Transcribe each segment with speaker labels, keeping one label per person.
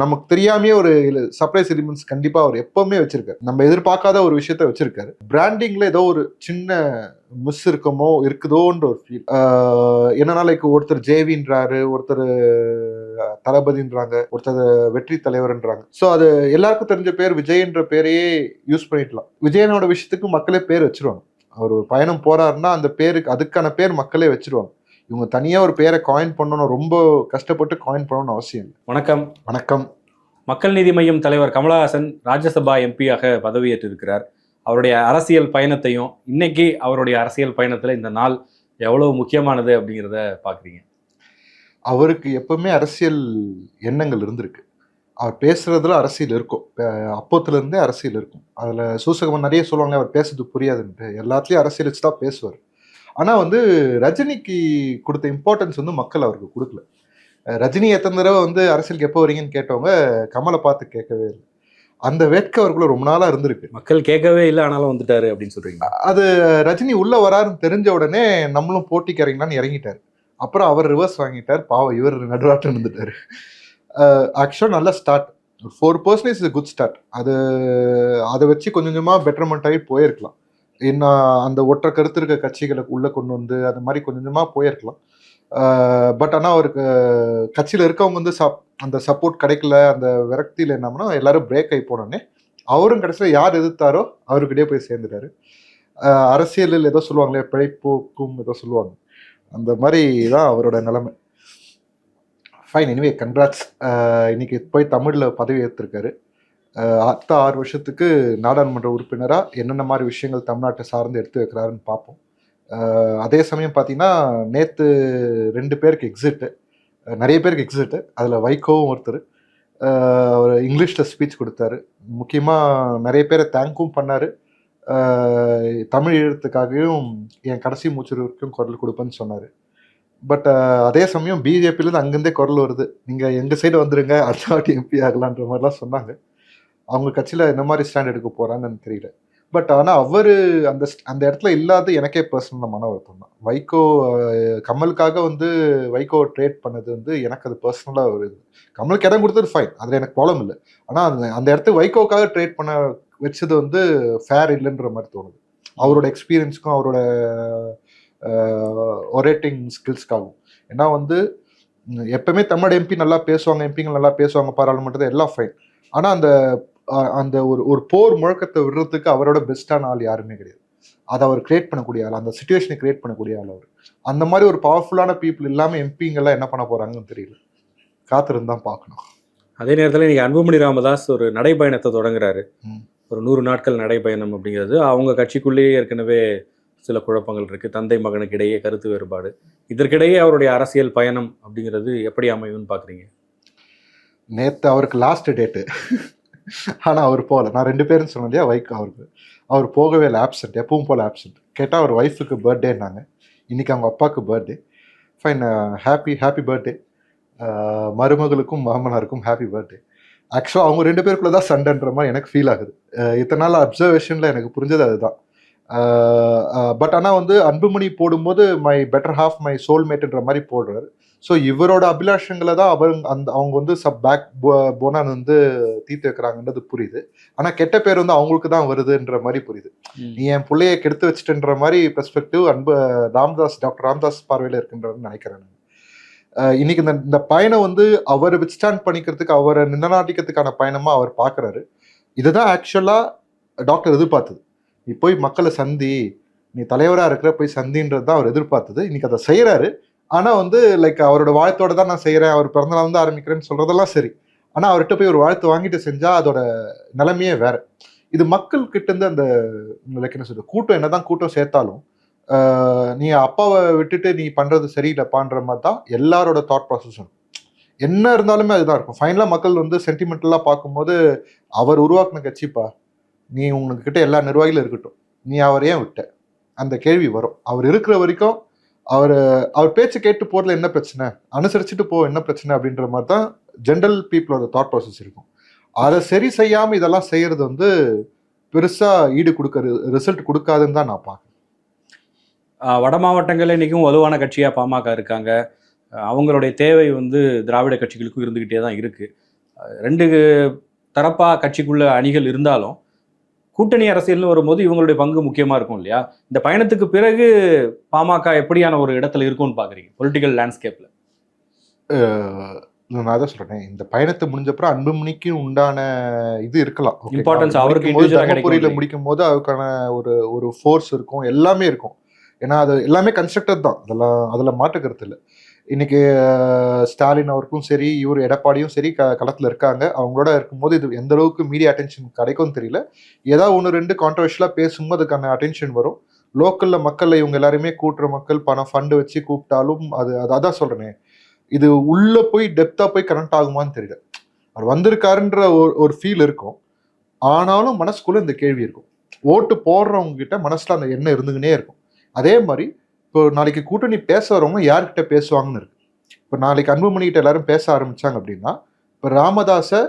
Speaker 1: நமக்கு தெரியாமே ஒரு சர்ப்ரைஸ் எலிமெண்ட்ஸ் கண்டிப்பா அவர் எப்பவுமே வச்சிருக்காரு. நம்ம எதிர்பார்க்காத ஒரு விஷயத்த வச்சிருக்காரு. பிராண்டிங்ல ஏதோ ஒரு சின்ன மிஸ் இருக்குமோ இருக்குதோன்ற ஒரு ஃபீல் என்னன்னா லைக் ஒருத்தர் ஜேவின்றாரு ஒருத்தர் தளபதின்றாங்க ஒருத்தர் வெற்றி தலைவர்ன்றாங்க. ஸோ அது எல்லாருக்கும் தெரிஞ்ச பேர் விஜய்ன்ற பேரையே யூஸ் பண்ணிக்கலாம் விஜயனோட விஷயத்துக்கு மக்களே பேர் வச்சிருவாங்க. அவர் பயணம் போறாருன்னா அந்த பேருக்கு அதுக்கான பேர் மக்களே வச்சிருவாங்க. இவங்க தனியா ஒரு பேரை காயின் பண்ணணும் ரொம்ப கஷ்டப்பட்டு காயின் பண்ணணும்னு அவசியம்
Speaker 2: வணக்கம்.
Speaker 1: வணக்கம்.
Speaker 2: மக்கள் நீதி மய்யம் தலைவர் கமலஹாசன் ராஜ்யசபா எம்பியாக பதவியேற்றிருக்கிறார். அவருடைய அரசியல் பயணத்தையும் இன்னைக்கு அவருடைய அரசியல் பயணத்துல இந்த நாள் எவ்வளவு முக்கியமானது அப்படிங்கிறத பாக்குறீங்க.
Speaker 1: அவருக்கு எப்பவுமே அரசியல் எண்ணங்கள் இருந்திருக்கு. அவர் பேசுறதுல அரசியல் இருக்கும். அஹ் அப்போத்துல இருந்தே அரசியல் இருக்கும். அதுல சூசகமன் நிறைய சொல்லுவாங்க அவர் பேசுறது புரியாதுன்ட்டு. எல்லாத்துலயும் அரசியல் வச்சு தான் பேசுவார். ஆனா வந்து ரஜினிக்கு கொடுத்த இம்பார்ட்டன்ஸ் வந்து மக்கள் அவருக்கு கொடுக்கல. ரஜினி எத்தனை தடவை வந்து அரசியலுக்கு எப்போ வரீங்கன்னு கேட்டவங்க கமலை பார்த்து கேட்கவே இல்லை. அந்த வேட்கை அவருக்குள்ள ரொம்ப நாளா இருந்திருக்கு.
Speaker 2: மக்கள் கேட்கவே இல்லை ஆனாலும் வந்துட்டாரு அப்படின்னு சொல்றீங்க
Speaker 1: அது ரஜினி உள்ள வராருன்னு தெரிஞ்ச உடனே நம்மளும் போட்டிக்கு இறங்கினான்னு இறங்கிட்டார். அப்புறம் அவர் ரிவர்ஸ் வாங்கிட்டார். பாவம் இவர் நடுராட்டம் இருந்துட்டாரு ஆக்சுவலாக நல்ல start four percentage is good start அது அதை வச்சு கொஞ்சம் கொஞ்சமாக பெட்டர்மெண்ட் ஆகி போயிருக்கலாம். இன்னும் அந்த ஒற்றை கருத்து இருக்க கட்சிகளை உள்ளே கொண்டு வந்து அந்த மாதிரி கொஞ்சம் கொஞ்சமாக போயிருக்கலாம். பட் ஆனால் அவருக்கு கட்சியில் இருக்கவங்க வந்து சப் அந்த சப்போர்ட் கிடைக்கல அந்த விரக்தியில் என்னம்னா எல்லாரும் பிரேக் ஆகி போனோடனே அவரும் கடைசியில் யார் எதிர்த்தாரோ அவருக்கிட்டே போய் சேர்ந்துட்டாரு. அரசியலில் ஏதோ சொல்லுவாங்களே பிழைப்போக்கும் ஏதோ சொல்லுவாங்க. அந்த மாதிரி தான் அவரோட நிலைமை. ஃபைன் எனிவே கன்ராட்ஸ் இன்னைக்கு போய் தமிழில் பதவி ஏற்றிருக்காரு அடுத்த ஆறு வருஷத்துக்கு நாடாளுமன்ற உறுப்பினராக என்னென்ன மாதிரி விஷயங்கள் தமிழ்நாட்டை சார்ந்து எடுத்து வைக்கிறாருன்னு பார்ப்போம். அதே சமயம் பார்த்தீங்கன்னா நேற்று ரெண்டு பேருக்கு எக்ஸிட்டு நிறைய பேருக்கு எக்ஸிட்டு அதில் வைகோவும் ஒருத்தர் அவர் இங்கிலீஷில் ஸ்பீச் கொடுத்தாரு. முக்கியமாக நிறைய பேரை தேங்க்கும் பண்ணார். தமிழ் எழுத்துக்காகவும் என் கடைசி மூச்சு வரைக்கும் குரல் கொடுப்பேன்னு சொன்னார். பட் அதே சமயம் பிஜேபியிலேருந்து அங்கேருந்தே குரல் வருது. நீங்கள் எங்கள் சைடு வந்துடுங்க அடுத்த வாட்டி எம்பி ஆகலான்ற மாதிரிலாம் சொன்னாங்க. அவங்க கட்சியில் என்ன மாதிரி ஸ்டாண்ட் எடுக்க போகிறாங்கன்னு தெரியல. பட் ஆனால் அவர் அந்த அந்த இடத்துல இல்லாத எனக்கே பர்சனல் மன வருத்தம் தான். வைகோ கமலுக்காக வந்து வைகோ ட்ரேட் பண்ணது வந்து எனக்கு அது பர்சனலாக ஒரு இது. கமலுக்கு இடம் கொடுத்தது ஃபைன் அதில் எனக்கு ப்ராப்ளம் இல்லை. ஆனால் அந்த அந்த இடத்துக்கு வைகோக்காக ட்ரேட் பண்ண வச்சது வந்து ஃபேர் இல்லைன்ற மாதிரி தோணுது. அவரோட எக்ஸ்பீரியன்ஸ்க்கும் அவரோட ஒரேட்டிங் ஸ்கில்ஸ்க்காகவும் ஏன்னா வந்து எப்பவுமே தமிழ் எம்பி நல்லா பேசுவாங்க எம்பிங்க நல்லா பேசுவாங்க பாராளுமன்றத்தில் எல்லாம் ஃபைன் ஆனால் அந்த அந்த ஒரு ஒரு போர் முழக்கத்தை விடுறதுக்கு அவரோட பெஸ்டான ஆள் யாருமே கிடையாது. அதை அவர் கிரியேட் பண்ணக்கூடிய ஆள் அந்த சுச்சுவேஷனை கிரியேட் பண்ணக்கூடிய ஆள் அவர். அந்த மாதிரி ஒரு பவர்ஃபுல்லான பீப்புள் இல்லாமல் எம்பிங்கெல்லாம் என்ன பண்ண போறாங்கன்னு தெரியல. காத்திருந்து தான் பார்க்கணும்.
Speaker 2: அதே நேரத்தில் இன்னைக்கு அன்புமணி ராமதாஸ் ஒரு நடைப்பயணத்தை தொடங்குறாரு. ஒரு நூறு நாட்கள் நடைப்பயணம் அப்படிங்கிறது. அவங்க கட்சிக்குள்ளேயே ஏற்கனவே சில குழப்பங்கள் இருக்கு. தந்தை மகனுக்கு இடையே கருத்து வேறுபாடு. இதற்கிடையே அவருடைய அரசியல் பயணம் அப்படிங்கிறது எப்படி அமையும்னு பாக்குறீங்க?
Speaker 1: நேற்று அவருக்கு லாஸ்ட் டேட்டு ஆனால் அவர் போகல. நான் ரெண்டு பேரும் சொன்னேன் இல்லையா வைக் அவருக்கு. அவர் போகவே இல்லை ஆப்சண்ட் எப்பவும் போல் ஆப்சென்ட் கேட்டால் அவர் ஒய்ஃபுக்கு பர்த்டேன்னாங்க இன்னைக்கு அவங்க அப்பாவுக்கு birthday fine happy happy birthday மருமகளுக்கும் மாமனாருக்கும் ஹாப்பி பர்த்டே ஆக்சுவலாக அவங்க ரெண்டு பேருக்குள்ள தான் சண்டைன்ற மாதிரி எனக்கு ஃபீல் ஆகுது. Uh, இத்தனை நாள் அப்சர்வேஷனில் எனக்கு புரிஞ்சது அதுதான். Uh, uh, பட் ஆனால் வந்து அன்புமணி போடும்போது மை பெட்டர் ஹாஃப் மை சோல்மேட்டுன்ற மாதிரி போடுறாரு. ஸோ இவரோட அபிலாஷங்களை தான் அவர் அந்த அவங்க வந்து சப் பேக் போனான் வந்து தீர்த்து வைக்கிறாங்கன்றது புரியுது. ஆனால் கெட்ட பேர் வந்து அவங்களுக்கு தான் வருதுன்ற மாதிரி புரியுது. நீ என் பிள்ளைய கெடுத்து வச்சுட்டுன்ற மாதிரி பெர்ஸ்பெக்டிவ் அன்பு ராம்தாஸ் டாக்டர் ராம்தாஸ் பார்வையில் இருக்குன்றன்னு நினைக்கிறேன் நான். இன்னைக்கு இந்த இந்த பயணம் வந்து அவர் வித்ஸ்டாண்ட் பண்ணிக்கிறதுக்கு அவரை நிலநாட்டிக்கிறதுக்கான பயணமா அவர் பார்க்கறாரு. இதுதான் ஆக்சுவலா டாக்டர் எதிர்பார்த்தது. நீ போய் மக்களை சந்தி நீ தலைவரா இருக்கிற போய் சந்தின்றது தான் அவர் எதிர்பார்த்தது. இன்னைக்கு அதை செய்யறாரு ஆனால் வந்து லைக் அவரோட வாழ்த்தோட தான் நான் செய்கிறேன் அவர் பிறந்தநாள் வந்து ஆரம்பிக்கிறேன்னு சொல்கிறதெல்லாம் சரி. ஆனால் அவர்கிட்ட போய் ஒரு வாழ்த்து வாங்கிட்டு செஞ்சால் அதோட நிலைமையே வேற. இது மக்கள் கிட்டேருந்து அந்த லைக் என்ன சொல்றது கூட்டம் என்னதான் கூட்டம் சேர்த்தாலும் நீ அப்பாவை விட்டுட்டு நீ பண்ணுறது சரியில்லைப்பான்ற மாதிரி தான் எல்லாரோட தாட் ப்ராசஸும் என்ன இருந்தாலுமே அதுதான் இருக்கும். ஃபைனலாக மக்கள் வந்து சென்டிமெண்டலாக பார்க்கும்போது அவர் உருவாக்குன கட்சிப்பா? நீ உனக்கு கிட்ட எல்லா நிர்வாகிகளும் இருக்கட்டும். நீ அவர் ஏன் விட்ட. அந்த கேள்வி வரும். அவர் இருக்கிற வரைக்கும் அவர் அவர் பேச்சு கேட்டு போறதுல என்ன பிரச்சனை? அனுசரிச்சுட்டு போ என்ன பிரச்சனை அப்படின்ற மாதிரி தான் ஜென்ரல் பீப்புளோட தாட் ப்ராசஸ் இருக்கும். அதை சரி செய்யாம இதெல்லாம் செய்யறது வந்து பெருசா ஈடு கொடுக்க ரிசல்ட் கொடுக்காதுன்னு தான் நான் பார்க்கறேன்.
Speaker 2: வட மாவட்டங்கள்ல இன்னைக்கும் வலுவான கட்சியா பாமக இருக்காங்க. அவங்களுடைய தேவை வந்து திராவிட கட்சிகளுக்கும் இருந்துகிட்டே தான் இருக்கு. ரெண்டு தரப்பா கட்சிக்குள்ள அணிகள் இருந்தாலும் கூட்டணி அரசியல்னு வரும்போது இவங்களுடைய பங்கு முக்கியமா இருக்கும் இல்லையா? இந்த பயணத்துக்கு பிறகு பாமக எப்படியான ஒரு இடத்துல இருக்கும்னு பாக்குறீங்க? பொலிட்டிக்கல் லேண்ட்ஸ்கேப்ல
Speaker 1: அஹ் நான் தான் சொல்றேன். இந்த பயணத்தை முடிஞ்சப்பறம் அன்புமணிக்கு உண்டான இது இருக்கலாம். அவர்
Speaker 2: அவருக்கு
Speaker 1: தர்மபுரியில முடிக்கும் போது அதுக்கான ஒரு ஒரு ஃபோர்ஸ் இருக்கும். எல்லாமே இருக்கும். ஏன்னா அது எல்லாமே கன்ஸ்ட்ரக்டட் தான். அதெல்லாம் அதுல கருத்து இல்லை. இன்னைக்கு ஸ்டாலின் அவருக்கும் சரி இவர் எடப்பாடியும் சரி க களத்தில் இருக்காங்க. அவங்களோட இருக்கும்போது இது எந்த அளவுக்கு மீடியா அட்டென்ஷன் கிடைக்கும்னு தெரியல. ஏதாவது ஒன்று ரெண்டு கான்ட்ரவர்ஷியலாக பேசும்போது அதுக்கான அட்டென்ஷன் வரும். லோக்கலில் மக்களில் இவங்க எல்லாருமே கூட்டுற மக்கள் பணம் ஃபண்டு வச்சு கூப்பிட்டாலும் அது அதான் சொல்கிறேனே இது உள்ளே போய் டெப்த்தாக போய் கனெக்ட் ஆகுமான்னு தெரியல. அவர் வந்திருக்காருன்ற ஒரு ஒரு ஃபீல் இருக்கும். ஆனாலும் மனசுக்குள்ளே இந்த கேள்வி இருக்கும். ஓட்டு போடுறவங்க கிட்ட மனசில் அந்த எண்ணம் இருந்துக்கினே இருக்கும். அதே மாதிரி இப்போ நாளைக்கு கூட்டணி பேச வரவங்க யார்கிட்ட பேசுவாங்கன்னு இருக்கு. இப்போ நாளைக்கு அன்புமணிகிட்ட எல்லாரும் பேச ஆரம்பிச்சாங்க அப்படின்னா இப்போ ராமதாஸை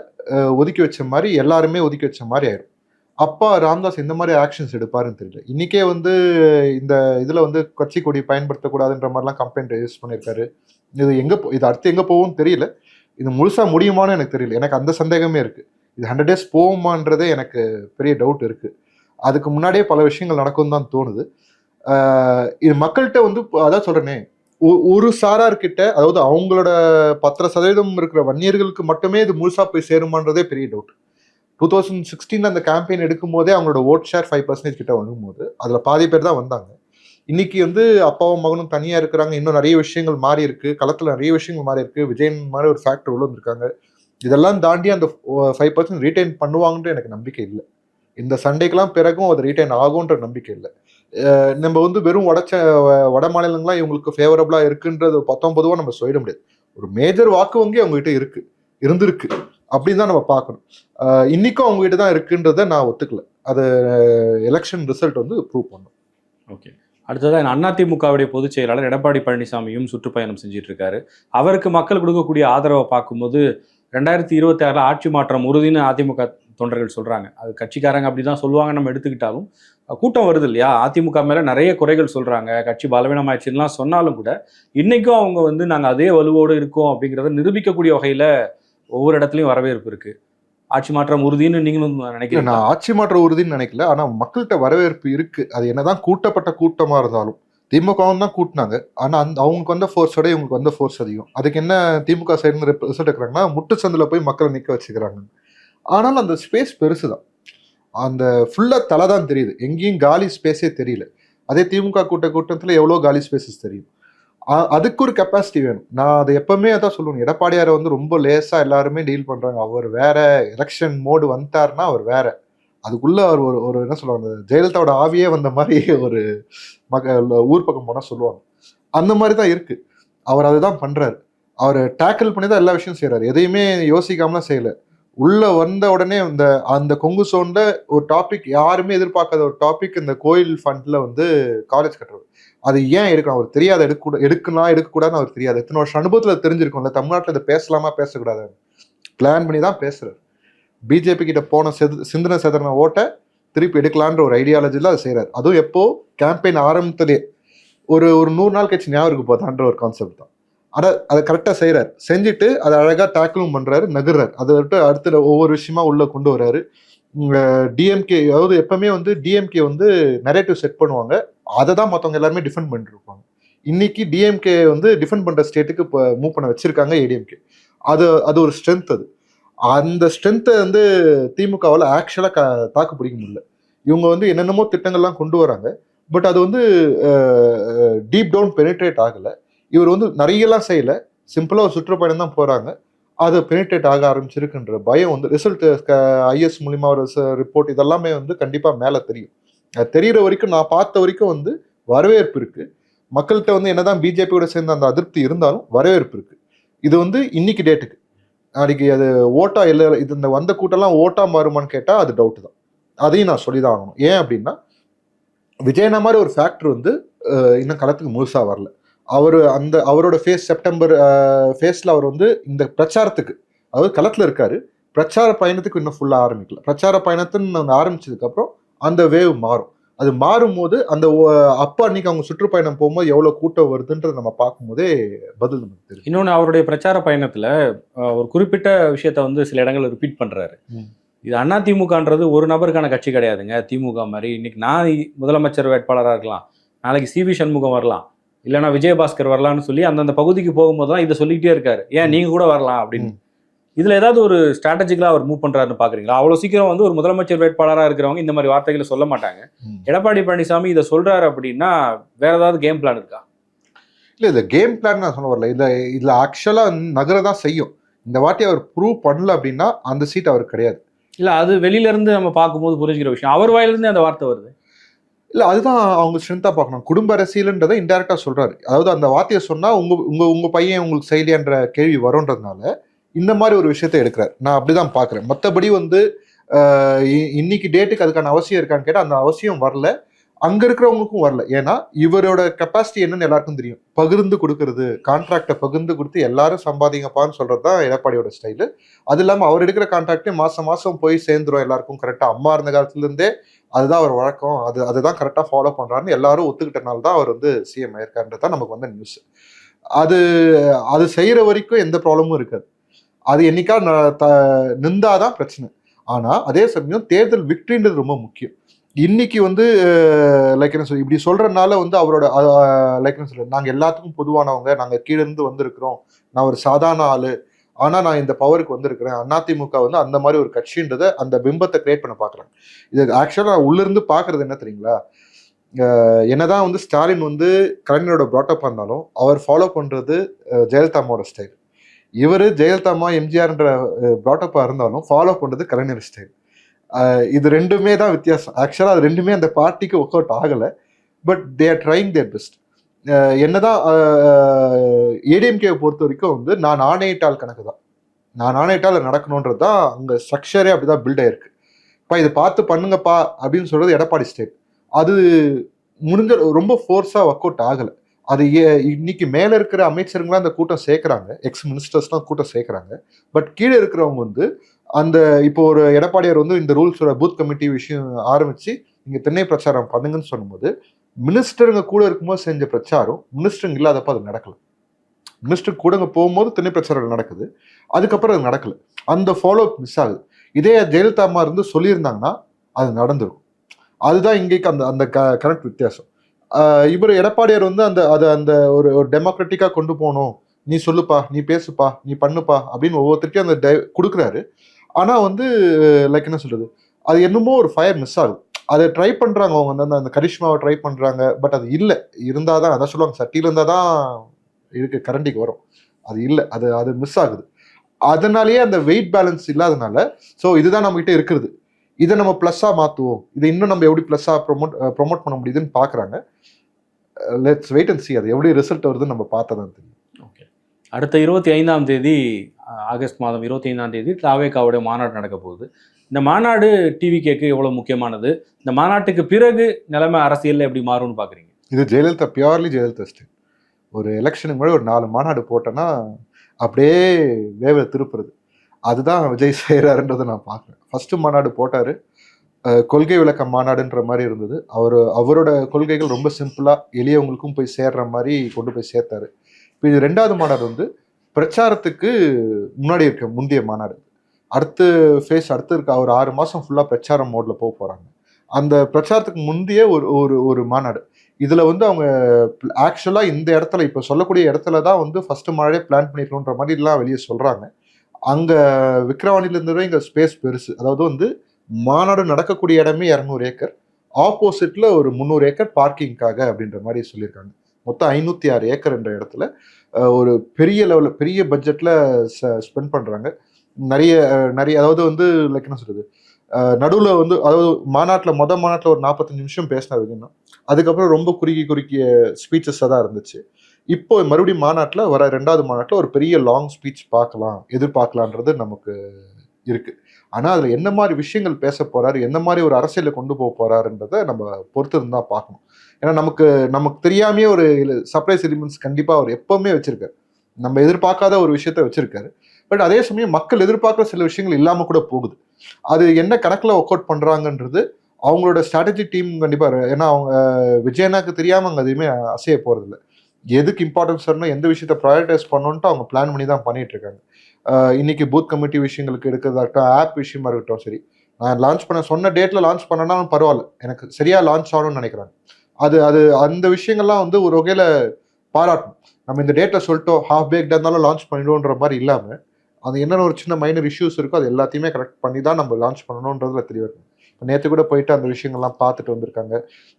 Speaker 1: ஒதுக்கி வச்ச மாதிரி எல்லாருமே ஒதுக்கி வச்ச மாதிரி ஆயிடும் அப்பா ராமதாஸ் இந்த மாதிரி ஆக்ஷன்ஸ் எடுப்பாருன்னு தெரியல. இன்னைக்கே வந்து இந்த இதில் வந்து கட்சி கொடி பயன்படுத்தக்கூடாதுன்ற மாதிரிலாம் கம்ப்ளைண்ட் ரெஜிஸ்டர் பண்ணியிருக்காரு. இது எங்கே போ- இது அடுத்து எங்கே போகும்னு தெரியல. இது முழுசாக முடியுமான்னு எனக்கு தெரியல. எனக்கு அந்த சந்தேகமே இருக்குது இது ஹண்ட்ரட் டேஸ் போகுமான்றதே எனக்கு பெரிய டவுட் இருக்குது அதுக்கு முன்னாடியே பல விஷயங்கள் நடக்கும் தான் தோணுது. இது மக்கள்கிட்ட வந்து அதான் சொல்றேனே ஒ- ஒரு சாரார்கிட்ட அதாவது அவங்களோட பத்திர சதவீதம் இருக்கிற வன்னியர்களுக்கு மட்டுமே இது முழுசா போய் சேருமான்றதே பெரிய டவுட் டூ தௌசண்ட் சிக்ஸ்டீன் அந்த கேம்பெயின் எடுக்கும் போதே அவங்களோட ஓட் ஷேர் ஃபைவ் பர்சன்டேஜ் கிட்ட வரும்போது அதுல பாதி பேர் தான் வந்தாங்க. இன்னைக்கு வந்து அப்பாவும் மகனும் தனியா இருக்கிறாங்க. இன்னும் நிறைய விஷயங்கள் மாறி இருக்கு. களத்துல நிறைய விஷயங்கள் மாறி இருக்கு. விஜயன் மாதிரி ஒரு ஃபேக்டர் உள்ள வந்திருக்காங்க. இதெல்லாம் தாண்டி அந்த ஃபைவ் பர்சன்ட் ரீட்டைன் பண்ணுவாங்கன்ற எனக்கு நம்பிக்கை இல்லை. இந்த சண்டேக்கெல்லாம் பிறகும் அது ரீட்டைன் ஆகுன்ற நம்பிக்கை இல்லை. நம்ம வந்து வெறும் வடச்ச வ- வட மாநிலங்களாம் இவங்களுக்கு ஃபேவரபிளா இருக்குன்றது பத்தொன்பதுவா நம்ம சொல்லிட முடியாது. ஒரு மேஜர் வாக்கு வங்கி அவங்க கிட்ட இருக்கு இருந்திருக்கு அப்படின்னு தான் நம்ம பார்க்கணும். இன்னைக்கும் அவங்க கிட்ட தான் இருக்குன்றத நான் ஒத்துக்கல. அது எலெக்ஷன் ரிசல்ட் வந்து ப்ரூவ் பண்ணும்.
Speaker 2: ஓகே அடுத்ததான் அதிமுகவுடைய பொதுச் செயலாளர் எடப்பாடி பழனிசாமியும் சுற்றுப்பயணம் செஞ்சுட்டு இருக்காரு அவருக்கு மக்கள் கொடுக்கக்கூடிய ஆதரவை பார்க்கும்போது ரெண்டாயிரத்தி இருபத்தி ஆறில் ஆட்சி மாற்றம் உறுதின்னு அதிமுக தொண்டர்கள் சொல்றாங்க. அது கட்சிக்காரங்க அப்படிதான் சொல்லுவாங்க நம்ம எடுத்துக்கிட்டாலும் கூட்டம் வருது இல்லையா? அதிமுக மேலே நிறைய குறைகள் சொல்றாங்க. கட்சி பலவீனமாயிடுச்சுலாம் சொன்னாலும் கூட இன்னைக்கும் அவங்க வந்து நாங்கள் அதே வலுவோடு இருக்கோம் அப்படிங்கிறத நிரூபிக்கக்கூடிய வகையில் ஒவ்வொரு இடத்துலையும் வரவேற்பு இருக்கு. ஆட்சி மாற்றம் உறுதின்னு நீங்களும்
Speaker 1: இல்ல,
Speaker 2: நினைக்கிறீங்க
Speaker 1: நான் ஆட்சி மாற்ற உறுதின்னு நினைக்கல. ஆனால் மக்கள்கிட்ட வரவேற்பு இருக்கு. அது என்னதான் கூட்டப்பட்ட கூட்டமா இருந்தாலும் திமுகவும் தான் கூட்டினாங்க. ஆனால் அந்த அவங்களுக்கு வந்த ஃபோர்ஸோட இவங்களுக்கு வந்த ஃபோர்ஸ் அதிகம். அதுக்கு என்ன திமுக சைடுன்னு ரிசல்ட் இருக்கிறாங்கன்னா முட்டு சந்தில போய் மக்களை நிற்க வச்சுக்கிறாங்க. ஆனாலும் அந்த ஸ்பேஸ் பெருசு தான் அந்த ஃபுல்லாக தலை தான் தெரியுது. எங்கேயும் காலி ஸ்பேஸே தெரியல. அதே திமுக கூட்ட கூட்டத்தில் எவ்வளோ காலி ஸ்பேசஸ் தெரியும்? அதுக்கு ஒரு கெப்பாசிட்டி வேணும். நான் அதை எப்பவுமே அதான் சொல்லுவேன் எடப்பாடியாரை வந்து ரொம்ப லேசாக எல்லாருமே டீல் பண்ணுறாங்க அவர் வேற எலெக்ஷன் மோடு வந்துட்டாருன்னா அவர் வேற. அதுக்குள்ளே அவர் ஒரு ஒரு என்ன சொல்லுவாங்க அந்த ஜெயலலிதாவோட ஆவியே வந்த மாதிரி ஒரு மக ஊர் பக்கம் போனால் சொல்லுவாங்க. அந்த மாதிரி தான் இருக்குது அவர் அதுதான் பண்ணுறாரு அவர் டேக்கிள் பண்ணி தான் எல்லா விஷயம் செய்கிறாரு எதையுமே யோசிக்காமலாம் செய்யலை. உள்ள வந்த உடனே இந்த அந்த கொங்கு சோன்ல ஒரு டாபிக் யாருமே எதிர்பார்க்காத ஒரு டாபிக் இந்த கோயில் ஃபண்ட்ல வந்து காலேஜ் கட்டுறது. அது ஏன் எடுக்கணும்? அவர் தெரியாத. எடுக்க எடுக்கலாம் எடுக்கக்கூடாதுன்னு அவர் தெரியாது. எத்தனை வருஷம் அனுபவத்துல தெரிஞ்சிருக்கும்ல. தமிழ்நாட்டில் இதை பேசலாமா பேசக்கூடாது பிளான் பண்ணி தான் பேசுறாரு. பிஜேபி கிட்ட போன செது சிந்தன செதறின ஓட்டை திருப்பி எடுக்கலான்ற ஒரு ஐடியாலஜில அதை செய்கிறார் அதுவும் எப்போ கேம்பெயின் ஆரம்பத்திலே ஒரு ஒரு நூறு நாள் கட்சி ஞாபகம் இருக்கு போதான்ற ஒரு கான்செப்ட் தான். அதை அதை கரெக்டாக செய்கிறார் செஞ்சுட்டு அதை அழகாக டேக்கிளும் பண்ணுறாரு நகர்றாரு. அதை விட்டு அடுத்த ஒவ்வொரு விஷயமா உள்ளே கொண்டு வர்றாரு. டிஎம்கே அதாவது எப்பவுமே வந்து டிஎம்கே வந்து நெரேட்டிவ் செட் பண்ணுவாங்க. அதை தான் மற்றவங்க எல்லாருமே டிஃபெண்ட் பண்ணிட்டுருப்பாங்க இன்னைக்கு டிஎம்கே வந்து டிஃபெண்ட் பண்ணுற ஸ்டேட்டுக்கு இப்போ மூவ் பண்ண வச்சிருக்காங்க ஏடிஎம்கே அது அது ஒரு ஸ்ட்ரென்த் அது. அந்த ஸ்ட்ரென்த்தை வந்து திமுகவால் ஆக்சுவலாக க தாக்கு பிடிக்க முடியல. இவங்க வந்து என்னென்னமோ திட்டங்கள்லாம் கொண்டு வராங்க. பட் அது வந்து டீப் டவுன் பெனிட்ரேட் ஆகலை. இவர் வந்து நிறையலாம் செய்யல. சிம்பிளாக ஒரு சுற்றுப்பயணம் தான் போகிறாங்க அது பெனிட்ரேட் ஆக ஆரம்பிச்சிருக்குன்ற பயம் வந்து ரிசல்ட் ஐஎஸ் மூலிமா ஒரு ரிப்போர்ட் இதெல்லாமே வந்து கண்டிப்பாக மேலே தெரியும். அது தெரியிற வரைக்கும் நான் பார்த்த வரைக்கும் வந்து வரவேற்பு இருக்குது மக்கள்கிட்ட வந்து என்னதான் பிஜேபியோட சேர்ந்த அந்த அதிருப்தி இருந்தாலும் வரவேற்பு இருக்குது இது வந்து இன்னைக்கு டேட்டுக்கு நாளைக்கு அது ஓட்டா இல்லை இது இந்த வந்த கூட்டம்லாம் ஓட்டா மாறுமான்னு கேட்டால் அது டவுட்டு தான். அதையும் நான் சொல்லி தான் ஆகணும். ஏன் அப்படின்னா விஜயனா மாதிரி ஒரு ஃபேக்டர் வந்து இன்னும் களத்துக்கு முழுசாக வரல. அவர் அந்த அவரோட ஃபேஸ் செப்டம்பர் ஃபேஸில் அவர் வந்து இந்த பிரச்சாரத்துக்கு அதாவது களத்தில் இருக்காரு. பிரச்சார பயணத்துக்கு இன்னும் ஃபுல்லாக ஆரம்பிக்கல. பிரச்சார பயணத்துன்னு ஆரம்பிச்சதுக்கப்புறம் அந்த வேவ் மாறும். அது மாறும்போது அந்த அப்ப அன்னைக்கு அவங்க சுற்றுப்பயணம் போகும்போது எவ்வளவு கூட்டம் வருதுன்றது நம்ம பார்க்கும்போதே பதில் நமக்கு தெரியும்.
Speaker 2: இன்னொன்று அவருடைய பிரச்சார பயணத்துல ஒரு குறிப்பிட்ட விஷயத்த வந்து சில இடங்கள்ல ரிப்பீட் பண்றாரு.
Speaker 1: ம்.
Speaker 2: இது அண்ணா திமுகன்றது ஒரு நபருக்கான கட்சி கிடையாதுங்க. திமுக மாதிரி இன்னைக்கு நான் முதலமைச்சர் வேட்பாளராக இருக்கலாம். நாளைக்கு சிவி சண்முகம் வரலாம். இல்லைன்னா விஜயபாஸ்கர் வரலாம்னு சொல்லி அந்தந்த பகுதிக்கு போகும்போது தான் இதை சொல்லிக்கிட்டே இருக்காரு. ஏன் நீங்க கூட வரலாம் அப்படின்னு. இதுல ஏதாவது ஒரு ஸ்ட்ராட்டஜிக்கலா அவர் மூவ் பண்றாருன்னு பாக்குறீங்களா? அவ்வளவு சீக்கிரம் வந்து ஒரு முதலமைச்சர் வேட்பாளராக இருக்கிறவங்க இந்த மாதிரி வார்த்தைகளை சொல்ல மாட்டாங்க. எடப்பாடி பழனிசாமி இதை சொல்றாரு அப்படின்னா வேற ஏதாவது கேம் பிளான் இருக்கா?
Speaker 1: இல்ல இந்த கேம் பிளான் நான் சொல்ல வரல. இதுல இதுல ஆக்சுவலா நகர தான் செய்யும். இந்த வாட்டி அவர் ப்ரூவ் பண்ணல அப்படின்னா அந்த சீட் அவருக்கு கிடையாது.
Speaker 2: இல்ல அது வெளியில இருந்து நம்ம பார்க்கும்போது புரிஞ்சுக்கிற விஷயம். அவர் வாயிலிருந்து அந்த வார்த்தை வருது.
Speaker 1: இல்லை அதுதான் அவங்க ஸ்ட்ரென்த்தாக பார்க்கணும். குடும்ப அரசியல்ன்றதை இன்டெரக்டாக சொல்கிறாரு அதாவது அந்த வார்த்தையை சொன்னால் உங்கள் உங்கள் உங்கள் பையன் உங்களுக்கு செயலியான்ற கேள்வி வரும்ன்றதுனால இந்த மாதிரி ஒரு விஷயத்தை எடுக்கிறார். நான் அப்படிதான் பார்க்குறேன். மற்றபடி வந்து இ- இன்னைக்கு டேட்டுக்கு அதுக்கான அவசியம் இருக்கான்னு கேட்டால் அந்த அவசியம் வரல. அங்க இருக்கிறவங்களுக்கும் வரல. ஏன்னா இவரோட கெப்பாசிட்டி என்னன்னு எல்லாருக்கும் தெரியும். பகிர்ந்து கொடுக்கறது கான்ட்ராக்டை பகிர்ந்து கொடுத்து எல்லாரும் சம்பாதிங்கப்பான்னு சொல்றது தான் எடப்பாடியோட ஸ்டைலு அது இல்லாம அவர் எடுக்கிற கான்ட்ராக்டே மாசம் மாசம் போய் சேர்ந்துரும் எல்லாருக்கும். கரெக்டா அம்மா இருந்த காலத்துலேருந்தே அதுதான் அவர் வழக்கம். அது அதுதான் கரெக்டாக ஃபாலோ பண்றாருன்னு எல்லாரும் ஒத்துக்கிட்டனால தான் அவர் வந்து சிஎம் ஆயிருக்காருன்றது தான் நமக்கு வந்த நியூஸ் அது அது செய்யற வரைக்கும் எந்த ப்ராப்ளமும் இருக்காது. அது என்னைக்கா நின்றாதான் த- பிரச்சனை. ஆனா அதே சமயம் தேர்தல் விக்ட்ரின்றது ரொம்ப முக்கியம். இன்னைக்கு வந்து லைக் என்ன சொல்ல இப்படி சொல்றதுனால வந்து அவரோட லைக் என்ன சொல்ல நாங்க எல்லாத்துக்கும் பொதுவானவங்க நாங்க கீழே இருந்து வந்திருக்கிறோம். நான் ஒரு சாதாரண ஆளு. ஆனா நான் இந்த பவருக்கு வந்திருக்கிறேன். அதிமுக வந்து அந்த மாதிரி ஒரு கட்சின்றத அந்த பிம்பத்தை கிரியேட் பண்ண பார்க்குறேன் இது ஆக்சுவலா நான் உள்ளிருந்து பாக்குறது என்ன தெரியுங்களா? என்னதான் வந்து ஸ்டாலின் வந்து கலைஞரோட ப்ராட்டப்பாக இருந்தாலும் அவர் ஃபாலோ பண்ணுறது ஜெயலலிதாமாவோட ஸ்டைல் இவர் ஜெயலலிதாமா எம்ஜிஆர்ன்ற ப்ராட்டப்பாக இருந்தாலும் ஃபாலோ பண்ணுறது கலைஞர் ஸ்டைல் இது ரெண்டுமே தான் வித்தியாசம். ஆக்சுவலாக அது ரெண்டுமே அந்த பார்ட்டிக்கு ஒர்க் அவுட் ஆகலை. But they are trying their best என்னதான் ஏடிஎம்கேவை பொறுத்த வரைக்கும் வந்து நான் ஆணையிட்டால் கணக்கு தான். நான் ஆணையிட்டால் நடக்கணுன்றது தான் அங்கே ஸ்ட்ரக்சரே அப்படிதான் பில்ட் ஆயிருக்கு. இப்போ இதை பார்த்து பண்ணுங்கப்பா அப்படின்னு சொல்கிறது எடப்பாடி ஸ்டேட் அது முடிஞ்ச ரொம்ப ஃபோர்ஸாக ஒர்க் அவுட் ஆகலை. அது ஏ- இன்னைக்கு மேலே இருக்கிற அமைச்சருங்களாம் அந்த கூட்டம் சேர்க்குறாங்க. எக்ஸ் மினிஸ்டர்ஸ்லாம் கூட்டம் சேர்க்குறாங்க. பட் கீழே இருக்கிறவங்க வந்து அந்த இப்போ ஒரு எடப்பாடியார் வந்து இந்த ரூல்ஸோட பூத் கமிட்டி விஷயம் ஆரம்பிச்சு நீங்க திண்ணை பிரச்சாரம் பண்ணுங்கன்னு சொல்லும்போது மினிஸ்டருங்க கூட இருக்கும்போது செஞ்ச பிரச்சாரம் மினிஸ்டருங்க இல்லாதப்ப அது நடக்கல. மினிஸ்டர் கூடங்க போகும்போது திண்ணை பிரச்சாரம் நடக்குது. அதுக்கப்புறம் அது நடக்கல. அந்த ஃபாலோ மிஸ் ஆகுது. இதே ஜெயலலிதா அம்மா இருந்து சொல்லியிருந்தாங்கன்னா அது நடந்துடும் அதுதான் இங்கேக்கு அந்த அந்த க கரெக்ட் வித்தியாசம். இவர் எடப்பாடியார் வந்து அந்த அதை அந்த ஒரு ஒரு டெமோக்ராட்டிக்கா கொண்டு போகணும். நீ சொல்லுப்பா நீ பேசுப்பா நீ பண்ணுப்பா அப்படின்னு ஒவ்வொருத்தருக்கும் அந்த டை- கொடுக்குறாரு. ஆனால் வந்து லைக் என்ன சொல்கிறது அது என்னமோ ஒரு ஃபயர் மிஸ் ஆகுது. அதை ட்ரை பண்ணுறாங்க அவங்க வந்து அந்த- கரிஷ்மாவை ட்ரை பண்ணுறாங்க பட் அது இல்லை. இருந்தால் தான் அதான் சொல்லுவாங்க சட்டியில இருந்தாதான் இருக்கு கரண்டிக்கு வரும். அது இல்லை அது அது மிஸ் ஆகுது. அதனாலேயே அந்த வெயிட் பேலன்ஸ் இல்லாதனால ஸோ இதுதான் நம்மகிட்ட இருக்கிறது. இதை நம்ம ப்ளஸ்ஸாக மாற்றுவோம் இதை இன்னும் நம்ம எப்படி ப்ளஸ்ஸாக ப்ரொமோட் ப்ரொமோட் பண்ண முடியுதுன்னு பார்க்குறாங்க லெட்ஸ் வெயிட் அண்ட் சி அது எப்படி ரிசல்ட் வருதுன்னு நம்ம பார்த்தா தான் தெரியும்.
Speaker 2: அடுத்த இருபத்தி ஐந்தாம் தேதி ஆகஸ்ட் மாதம் இருபத்தி ஐந்தாம் தேதி தாவேக்காவுடைய மாநாடு நடக்க போகுது. இந்த மாநாடு டிவி கேக்கு எவ்வளோ முக்கியமானது? இந்த மாநாட்டுக்கு பிறகு நிலைமை அரசியலில் எப்படி மாறும்னு பார்க்குறீங்க
Speaker 1: இது ஜெயலலிதா பியூர்லி ஜெயலலிதா ஸ்டேட் ஒரு எலெக்ஷனுக்கு முன்னாடி ஒரு நாலு மாநாடு போட்டேன்னா அப்படியே வேவ திருப்புறது. அதுதான் விஜய் செய்கிறாருன்றதை நான் பார்க்குறேன். ஃபஸ்ட்டு மாநாடு போட்டார். கொள்கை விளக்க மாநாடுன்ற மாதிரி இருந்தது. அவர் அவரோட கொள்கைகள் ரொம்ப சிம்பிளாக எளியவங்களுக்கும் போய் சேர்ற மாதிரி கொண்டு போய் சேர்த்தாரு. இப்போ இது ரெண்டாவது மாநாடு வந்து பிரச்சாரத்துக்கு முன்னாடி இருக்க முந்தைய மாநாடு. அடுத்து ஃபேஸ் அடுத்து இருக்க ஒரு ஆறு மாதம் ஃபுல்லாக பிரச்சாரம் மோடில் போக போகிறாங்க அந்த பிரச்சாரத்துக்கு முந்தைய ஒரு ஒரு ஒரு மாநாடு. இதில் வந்து அவங்க ஆக்சுவலாக இந்த இடத்துல இப்போ சொல்லக்கூடிய இடத்துல தான் வந்து ஃபஸ்ட்டு மாநாடே பிளான் பண்ணிருக்கணுன்ற மாதிரிலாம் வெளியே சொல்கிறாங்க அங்கே விக்ரவாணிலேருந்து இங்கே ஸ்பேஸ் பெருசு. அதாவது வந்து மாநாடு நடக்கக்கூடிய இடமே இரநூறு ஏக்கர். ஆப்போசிட்டில் ஒரு முந்நூறு ஏக்கர் பார்க்கிங்காக அப்படின்ற மாதிரி சொல்லியிருக்காங்க. மொத்தம் ஐநூற்றி ஆறு ஏக்கர் என்ற இடத்துல ஒரு பெரிய லெவலில் பெரிய பட்ஜெட்ல ஸ்பெண்ட் பண்ணுறாங்க நிறைய நிறைய அதாவது வந்து லைக் என்ன சொல்கிறது நடுவில் வந்து அதாவது மாநாட்டில் மொதல் மாநாட்டில் ஒரு நாற்பத்தஞ்சு நிமிஷம் பேசினார் விஜயனா அதுக்கப்புறம் ரொம்ப குறுகி குறுக்கிய ஸ்பீச்சஸாக தான் இருந்துச்சு. இப்போ மறுபடியும் மாநாட்டில் வர ரெண்டாவது மாநாட்டில் ஒரு பெரிய லாங் ஸ்பீச் பார்க்கலாம் எதிர்பார்க்கலான்றது நமக்கு இருக்குது ஆனால் அதில் என்ன மாதிரி விஷயங்கள் பேச போகிறாரு என்ன மாதிரி ஒரு அரசியலை கொண்டு போக போகிறாருன்றதை நம்ம பொறுத்து இருந்தால் பார்க்கணும். ஏன்னா நமக்கு நமக்கு தெரியாமையே ஒரு சர்ப்ரைஸ் எலிமெண்ட்ஸ் கண்டிப்பாக அவர் எப்பவுமே வச்சிருக்காரு. நம்ம எதிர்பார்க்காத ஒரு விஷயத்த வச்சிருக்காரு. பட் அதே சமயம் மக்கள் எதிர்பார்க்குற சில விஷயங்கள் இல்லாமல் கூட போகுது. அது என்ன கணக்கில் ஒர்க் அவுட் பண்ணுறாங்கன்றது அவங்களோட ஸ்ட்ராட்டஜி டீம் கண்டிப்பாக ஏன்னா அவங்க விஜயனாக்கு தெரியாமல் அங்கே எதுவுமே அசைய போகிறதில்ல எதுக்கு இம்பார்ட்டன்ஸ் வரணும் எந்த விஷயத்த ப்ரையாரிட்டைஸ் பண்ணணுன்ட்டு அவங்க பிளான் பண்ணி தான் பண்ணிகிட்டு இருக்காங்க. இன்னைக்கு பூத் கமிட்டி விஷயங்களுக்கு எடுக்கிறதா இருக்கட்டும் ஆப் விஷயமா இருக்கட்டும் சரி. நான் லான்ச் பண்ண சொன்ன டேட்டில் லான்ச் பண்ணனாலும் பரவாயில்ல. எனக்கு சரியா லான்ச் ஆகணும்னு நினைக்கிறாங்க. அது அது அந்த விஷயங்கள்லாம் வந்து ஒரு வகையில் பாராட்டணும் நம்ம இந்த டேட்டை சொல்லிட்டோம் ஹாஃப் பேக்டா இருந்தாலும் லான்ச் பண்ணிடுவோன்ற மாதிரி இல்லாமல் அது என்னென்ன ஒரு சின்ன மைனர் இஷ்யூஸ் இருக்கோ அது எல்லாத்தையுமே கரெக்ட் பண்ணி தான் நம்ம லான்ச் பண்ணணுன்றதுல தெரியும் இருக்கும். இப்போ நேற்று கூட போயிட்டு அந்த விஷயங்கள்லாம் பார்த்துட்டு வந்திருக்காங்க.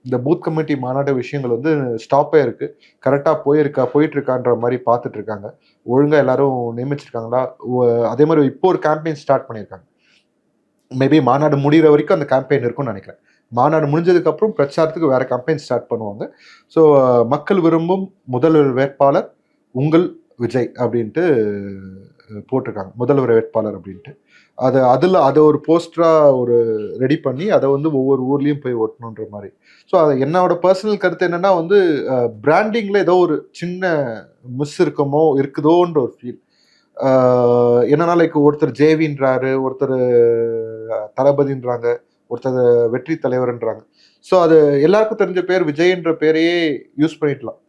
Speaker 1: இந்த பூத் கமிட்டி மாநாடு விஷயங்கள் வந்து ஸ்டாப்பே இருக்குது கரெக்டாக போயிருக்கா போயிட்டு இருக்கான்ற மாதிரி பார்த்துட்டு இருக்காங்க. ஒழுங்காக எல்லாரும் நியமிச்சிருக்காங்களா? அதே மாதிரி இப்போ ஒரு கேம்பெயின் ஸ்டார்ட் பண்ணியிருக்காங்க. மேபி மாநாடு முடிகிற வரைக்கும் அந்த கேம்பெயின் இருக்கும்னு நினைக்கிறேன். மாநாடு முடிஞ்சதுக்கப்புறம் பிரச்சாரத்துக்கு வேறு கம்பெயின் ஸ்டார்ட் பண்ணுவாங்க. ஸோ மக்கள் விரும்பும் முதல்வர் வேட்பாளர் உங்கள் விஜய் அப்படின்ட்டு போட்டிருக்காங்க. முதல்வர் வேட்பாளர் அப்படின்ட்டு. அது அதில் அதை ஒரு போஸ்டராக ஒரு ரெடி பண்ணி அதை வந்து ஒவ்வொரு ஊர்லேயும் போய் ஓட்டணுன்ற மாதிரி. ஸோ அது என்னோட பர்சனல் கருத்து என்னென்னா வந்து பிராண்டிங்கில் ஏதோ ஒரு சின்ன மிஸ் இருக்குமோ இருக்குதோன்ற ஒரு ஃபீல் என்னன்னா லைக் ஒருத்தர் ஜேவின்றாரு ஒருத்தர் தளபதின்றாங்க. ஒருத்தர் வெற்றி தலைவர்ன்றாங்க. ஸோ அது எல்லாருக்கும் தெரிஞ்ச பேர் விஜய்ன்ற பேரையே யூஸ் பண்ணிக்கலாம்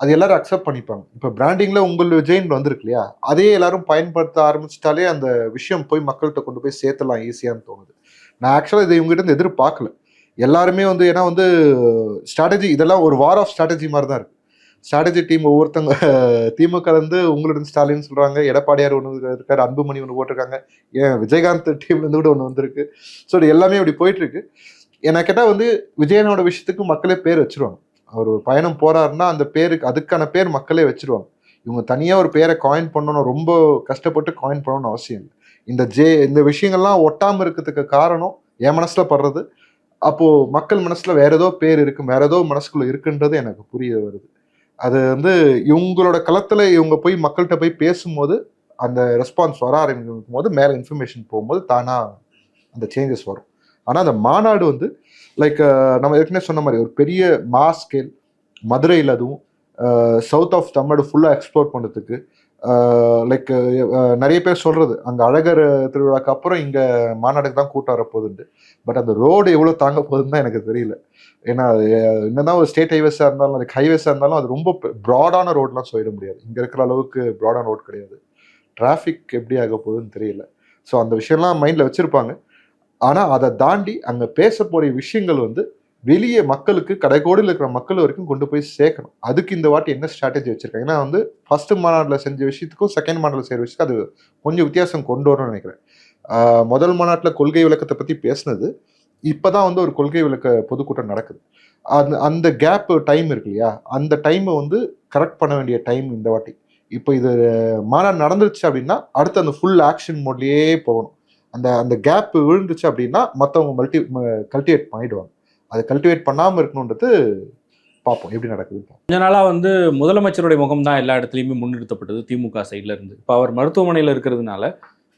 Speaker 1: அது எல்லாரும் அக்செப்ட் பண்ணிப்பாங்க. இப்போ பிராண்டிங்கில் உங்கள் விஜய்னு வந்திருக்கு இல்லையா அதே எல்லாரும் பயன்படுத்த ஆரம்பிச்சிட்டாலே அந்த விஷயம் போய் மக்கள்கிட்ட கொண்டு போய் சேர்த்தலாம் ஈஸியான்னு தோணுது. நான் ஆக்சுவலாக இதை இவங்ககிட்ட இருந்து எதிர்பார்க்கல. எல்லாருமே வந்து ஏன்னா வந்து ஸ்ட்ராட்டஜி இதெல்லாம் ஒரு வார் ஆஃப் ஸ்ட்ராட்டஜி மாதிரி தான் இருக்குது ஸ்ட்ராட்டஜி டீம் ஒவ்வொருத்தங்க திமுக வந்து உங்களுடன் ஸ்டாலின் சொல்றாங்க எடப்பாடியார் ஒன்று இருக்காரு அன்புமணி ஒன்று போட்டிருக்காங்க. ஏன் விஜயகாந்த் டீம்ல இருந்து கூட ஒன்று வந்திருக்கு. ஸோ இது எல்லாமே இப்படி போயிட்டு இருக்கு என்ன கேட்டால் வந்து விஜயனோட விஷயத்துக்கு மக்களே பேர் வச்சிருவாங்க. அவர் ஒரு பயணம் போறாருன்னா அந்த பேருக்கு அதுக்கான பேர் மக்களே வச்சிருவாங்க. இவங்க தனியாக ஒரு பேரை காயின் பண்ணணும் ரொம்ப கஷ்டப்பட்டு காயின் பண்ணணும்னு அவசியம் இல்லை. இந்த ஜே இந்த விஷயங்கள்லாம் ஒட்டாமல் இருக்கிறதுக்கு காரணம் என் மனசில் படுறது. அப்போது மக்கள் மனசில் வேற ஏதோ பேர் இருக்கும் வேற ஏதோ மனசுக்குள்ளே இருக்குன்றது எனக்கு புரிய வருது. அது வந்து இவங்களோட களத்தில் இவங்க போய் மக்கள்கிட்ட போய் பேசும்போது அந்த ரெஸ்பான்ஸ் வர ஆரம்பிக்கும் போது மேலே இன்ஃபர்மேஷன் போகும்போது தானாக அந்த சேஞ்சஸ் வரும். ஆனால் அந்த மாநாடு வந்து லைக் நம்ம ஏற்கனவே சொன்ன மாதிரி ஒரு பெரிய மாஸ் ஸ்கேல் மதுரையில் அதுவும் சவுத் ஆஃப் தமிழ்நாடு ஃபுல்லாக எக்ஸ்ப்ளோர் பண்ணுறதுக்கு லைக் நிறைய பேர் சொல்றது அங்கே அழகர் திருவிழாக்கு அப்புறம் இங்கே மாநாடுக்கு தான் கூட்டம் வரப்போகுதுன்ட்டு. பட் அந்த ரோடு எவ்வளோ தாங்க போகுதுன்னு தான் எனக்கு தெரியல. ஏன்னா என்னதான் ஒரு ஸ்டேட் ஹைவேஸாக இருந்தாலும் லைக் ஹைவேஸாக இருந்தாலும் அது ரொம்ப ப்ராடான ரோட்லாம் சொல்லிட முடியாது. இங்கே இருக்கிற அளவுக்கு ப்ராடான ரோட் கிடையாது. டிராஃபிக் எப்படி ஆக போகுதுன்னு தெரியல. ஸோ அந்த விஷயம்லாம் மைண்டில் வச்சுருப்பாங்க. ஆனால் அதை தாண்டி அங்கே பேச போகிற விஷயங்கள் வந்து வெளியே மக்களுக்கு கடைக்கோடியில் இருக்கிற மக்கள் வரைக்கும் கொண்டு போய் சேர்க்கணும். அதுக்கு இந்த வாட்டி என்ன ஸ்ட்ராட்டஜி வச்சிருக்காங்க? ஏன்னா வந்து ஃபர்ஸ்ட் மாநாட்டில் செஞ்ச விஷயத்துக்கும் செகண்ட் மாநாட்டில் செய்கிற விஷயத்துக்கு அது கொஞ்சம் வித்தியாசம் கொண்டு வரணும்னு நினைக்கிறேன். முதல் மாநாட்டில் கொள்கை விளக்கத்தை பற்றி பேசினது. இப்போ தான் வந்து ஒரு கொள்கை விளக்க பொதுக்கூட்டம் நடக்குது. அந்த அந்த கேப் டைம் இருக்கு இல்லையா? அந்த டைமை வந்து கரெக்ட் பண்ண வேண்டிய டைம் இந்த வாட்டி. இப்போ இது மாநாடு நடந்துருச்சு அப்படின்னா அடுத்து அந்த ஃபுல் ஆக்ஷன் மோட்லேயே போகணும். அந்த அந்த கேப் விழுந்துச்சு அப்படின்னா மற்றவங்க மல்டி கல்டிவேட் பண்ணிடுவாங்க. அதை கல்டிவேட் பண்ணாமல் இருக்கணுன்றது பார்ப்போம். எப்படி நடக்குது
Speaker 2: கொஞ்ச நாளா வந்து முதலமைச்சருடைய முகம் தான் எல்லா இடத்துலையுமே முன்னிறுத்தப்பட்டது திமுக சைட்ல இருந்து. இப்போ அவர் மருத்துவமனையில் இருக்கிறதுனால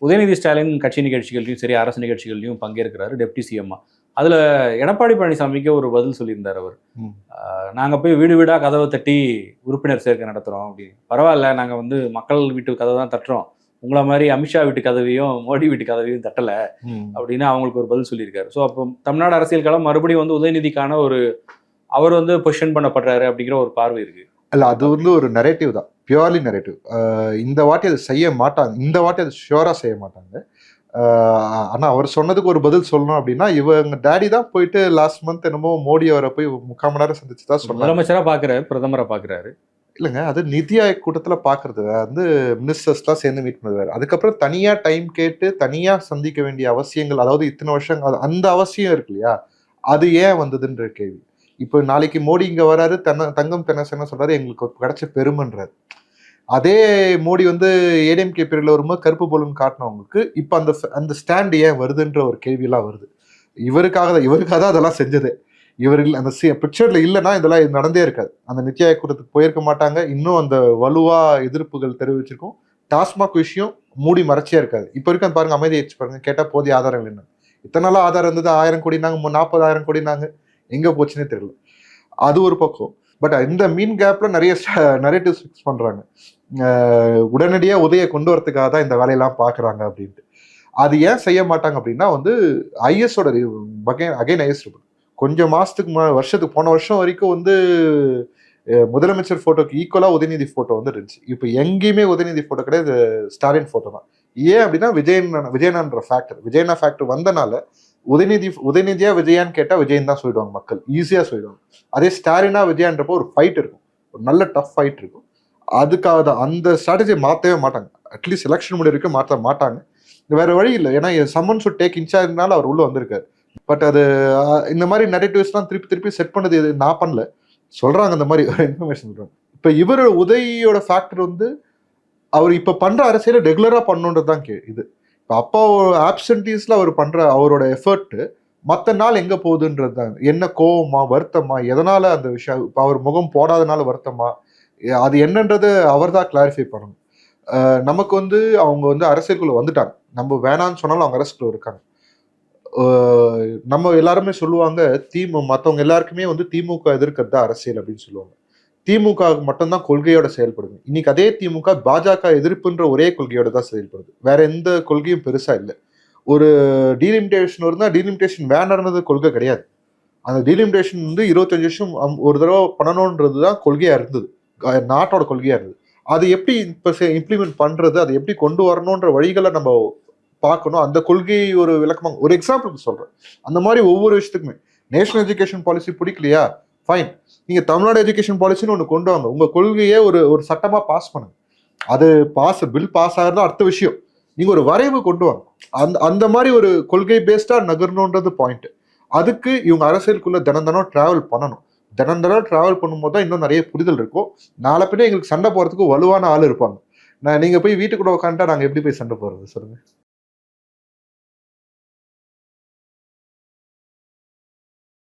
Speaker 2: உதயநிதி ஸ்டாலின் கட்சி நிகழ்ச்சிகள்லையும் சரி அரசு நிகழ்ச்சிகள்லையும் பங்கேற்கிறாரு டெப்டி சிஎம்மா அதுல எடப்பாடி பழனிசாமிக்கு ஒரு பதில் சொல்லியிருந்தார் அவர்.
Speaker 1: ம்.
Speaker 2: ஆஹ் நாங்க போய் வீடு வீடா கதவை தட்டி உறுப்பினர் சேர்க்கை நடத்துறோம் அப்படி. பரவாயில்ல நாங்க வந்து மக்கள் வீட்டு கதவை தான் தட்டுறோம். உங்களை மாதிரி அமித்ஷா வீட்டு கதவையும் மோடி வீட்டு கதவையும் தட்டல அப்படின்னு அவங்களுக்கு ஒரு பதில் சொல்லியிருக்காரு. ஸோ அப்போ தமிழ்நாடு அரசியல் களம் மறுபடியும் வந்து உதயநிதிக்கான ஒரு அவர் வந்து பொசிஷன் பண்ணப்படுறாரு அப்படிங்கிற ஒரு பார்வை இருக்கு.
Speaker 1: இல்ல அது வந்து ஒரு நரேட்டிவ் தான். பியூர்லி நரேட்டிவ் இந்த வாட்டி அதை செய்ய மாட்டாங்க. இந்த வாட்டி அதை ஷியோரா செய்ய மாட்டாங்க. ஆஹ் ஆனா அவர் சொன்னதுக்கு ஒரு பதில் சொல்லணும் அப்படின்னா இவங்க டேடி தான் போயிட்டு லாஸ்ட் மந்த் என்னமோ மோடி அவரை போய் முக்கால் மணி நேரம் சந்திச்சு தான் சொன்னாங்க
Speaker 2: முதலமைச்சரா பாக்குறாரு பிரதமரா பாக்குறாரு.
Speaker 1: இல்லைங்க. அது நிதி ஆயோக் கூட்டத்தில் பாக்குறது. வந்து மினிஸ்டர்ஸ்லாம் சேர்ந்து மீட் பண்ணுறது அதுக்கப்புறம் தனியாக டைம் கேட்டு தனியாக சந்திக்க வேண்டிய அவசியங்கள் அதாவது இத்தனை வருஷம் அது- அந்த அவசியம் இருக்கு இல்லையா? அது ஏன் வந்ததுன்ற கேள்வி. இப்போ நாளைக்கு மோடி இங்கே வராரு தன்ன தங்கம் தென்னசன சொல்கிறாரு எங்களுக்கு கிடைச்ச பெருமைன்றார். அதே மோடி வந்து ஏடிஎம்கே பீரியடில் வரும்போது கருப்பு போலன்னு காட்டினவங்களுக்கு இப்போ அந்த அந்த ஸ்டாண்ட் ஏன் வருதுன்ற ஒரு கேள்வியெல்லாம் வருது. இவருக்காக தான் இவருக்காக தான் அதெல்லாம் செஞ்சது. இவர் இல்லை அந்த பிக்சரில் இல்லைன்னா இதெல்லாம் இது நடந்தே இருக்காது. அந்த நித்தி ஆயோக் கூட்டத்துக்கு போயிருக்க மாட்டாங்க. இன்னும் அந்த வலுவா எதிர்ப்புகள் தெரிவிச்சிருக்கும். டாஸ்மாக் விஷயம் மூடி மறைச்சியா இருக்காது. இப்போ வரைக்கும் பாருங்க அமைதி ஆயிடுச்சு பாருங்க. கேட்டால் போதிய ஆதாரங்கள் என்ன? இத்தனை நாளா ஆதாரம் இருந்தது. ஆயிரம் கோடினாங்க நாற்பதாயிரம் கோடினாங்க எங்கே போச்சுன்னே தெரியல. அது ஒரு பக்கம். பட் இந்த மீன் கேப்ல நிறைய நரேட்டிவ்ஸ் ஃபிக்ஸ் பண்றாங்க. உடனடியாக உடனடியா உதய கொண்டு வரதுக்காக தான் இந்த வேலையெல்லாம் பார்க்குறாங்க அப்படின்ட்டு. அது ஏன் செய்ய மாட்டாங்க அப்படின்னா வந்து ஐஎஸோட அகைன் ஐஎஸ் கொஞ்சம் மாசத்துக்கு வருஷத்துக்கு போன வருஷம் வரைக்கும் வந்து முதலமைச்சர் போட்டோக்கு ஈக்குவலாக உதயநிதி ஃபோட்டோ வந்து இருந்துச்சு. இப்போ எங்கேயுமே உதயநிதி ஃபோட்டோ கிடையாது ஸ்டாலின் ஃபோட்டோ தான். ஏன் அப்படின்னா விஜயன் விஜயனான்ற ஃபேக்டர் விஜயனா ஃபேக்டர் வந்தனால உதயநிதி உதயநிதியா விஜயான்னு கேட்டால் விஜயன் தான் சொல்லிடுவாங்க மக்கள். ஈஸியாக சொல்லிடுவாங்க. அதே ஸ்டாலினா விஜயான்றப்போ ஒரு ஃபைட் இருக்கும். ஒரு நல்ல டஃப் ஃபைட் இருக்கும். அதுக்காக தான் அந்த ஸ்ட்ராட்டஜியை மாற்றவே மாட்டாங்க. அட்லீஸ்ட் எலெக்ஷன் முடிவு வரைக்கும் மாற்ற மாட்டாங்க. வேற வழி இல்லை. ஏன்னா சம்மன் ஷுட் டேக் இன்சார்ஜ்னால அவர் உள்ள வந்திருக்காரு. பட் அது இந்த மாதிரி நெரட்டிவ்ஸ்லாம் திருப்பி திருப்பி செட் பண்ணது இது நான் பண்ணல. சொல்றாங்க அந்த மாதிரி இன்ஃபர்மேஷன் சொல்றாங்க இப்போ இவர் உதவியோட ஃபேக்டர் வந்து அவர் இப்போ பண்ற அரசியலை ரெகுலரா பண்ணுன்றது தான் கே இது. இப்போ அப்பா ஆப்சன்டீஸ்ல அவர் பண்ற அவரோட எஃபர்ட் மற்ற நாள் எங்க போகுதுன்றது தான். என்ன கோவமா வருத்தமா எதனால அந்த விஷயம் இப்போ அவர் முகம் போடாதனால வருத்தமா அது என்னன்றது அவர் தான் கிளாரிஃபை பண்ணணும். நமக்கு வந்து அவங்க வந்து அரசியலுக்குள்ள வந்துட்டாங்க. நம்ம வேணாம்னு சொன்னாலும் அவங்க அரசுக்குள்ள இருக்காங்க. நம்ம எல்லாருமே சொல்லுவாங்க திமு மற்றவங்க எல்லாருக்குமே வந்து திமுக எதிர்க்கிறது தான் அரசியல் அப்படின்னு சொல்லுவாங்க. திமுக மட்டும்தான் கொள்கையோட செயல்படுது. இன்னைக்கு அதே திமுக பாஜக எதிர்ப்புன்ற ஒரே கொள்கையோட தான் செயல்படுது. வேற எந்த கொள்கையும் பெருசா இல்லை. ஒரு டீலிமிட்டேஷன் இருந்தால் டீலிமிட்டேஷன் வேணான்றது கொள்கை கிடையாது. அந்த டீலிமிட்டேஷன் வந்து இருபத்தஞ்சு வருஷம் ஒரு தடவை பண்ணணுன்றது தான் கொள்கையா இருந்தது. நாட்டோட கொள்கையா இருந்தது. அது எப்படி இப்போ இம்ப்ளிமெண்ட் பண்றது அதை எப்படி கொண்டு வரணுன்ற வழிகளை நம்ம பார்க்கணும். அந்த கொள்கை ஒரு விளக்கமாக ஒரு எக்ஸாம்பிளுக்கு சொல்கிறேன் அந்த மாதிரி ஒவ்வொரு விஷயத்துக்குமே. நேஷனல் எஜுகேஷன் பாலிசி பிடிக்கலையா? ஃபைன் நீங்கள் தமிழ்நாடு எஜுகேஷன் பாலிசின்னு ஒன்று கொண்டு வாங்க. உங்கள் கொள்கையே ஒரு ஒரு சட்டமாக பாஸ் பண்ணுங்க. அது பாஸ் பில் பாஸ் ஆகிறது அடுத்த விஷயம். நீங்கள் ஒரு வரைவு கொண்டு வாங்க. அந்த அந்த மாதிரி ஒரு கொள்கை பேஸ்டாக நகரணுன்றது பாயிண்ட்டு அதுக்கு இவங்க அரசியலுக்குள்ளே தினம் தினம் பண்ணணும். தினம் தினம் பண்ணும்போது தான் இன்னும் நிறைய புரிதல் இருக்கும். நாளை பின்ன எங்களுக்கு சண்டை போகிறதுக்கு வலுவான ஆள் இருப்பாங்க. நான் நீங்கள் போய் வீட்டுக்குள்ள உட்காந்துட்டா நாங்கள் எப்படி போய் சண்டை போகிறது சொல்லுங்கள்